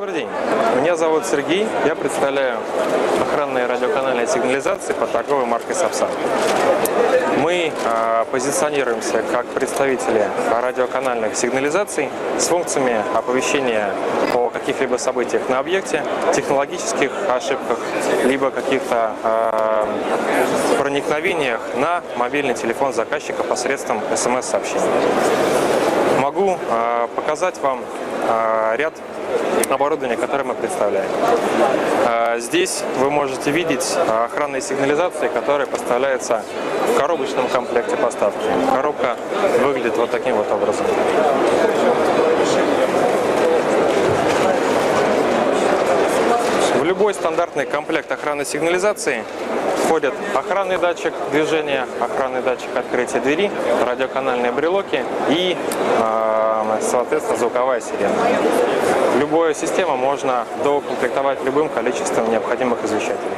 Добрый день. Меня зовут Сергей. Я представляю охранные радиоканальные сигнализации под торговой маркой Сапсан. Мы э, позиционируемся как представители радиоканальных сигнализаций с функциями оповещения о каких-либо событиях на объекте, технологических ошибках, либо каких-то э, проникновениях на мобильный телефон заказчика посредством смс-сообщений. Могу э, показать вам ряд оборудования, которое мы представляем. Э, Здесь вы можете видеть э, охранные сигнализации, которые поставляются в коробочном комплекте поставки. Коробка выглядит вот таким вот образом. В любой стандартный комплект охранной сигнализации входят охранный датчик движения, охранный датчик открытия двери, радиоканальные брелоки и, э, соответственно, звуковая сирена. Любую систему можно доукомплектовать любым количеством необходимых извещателей.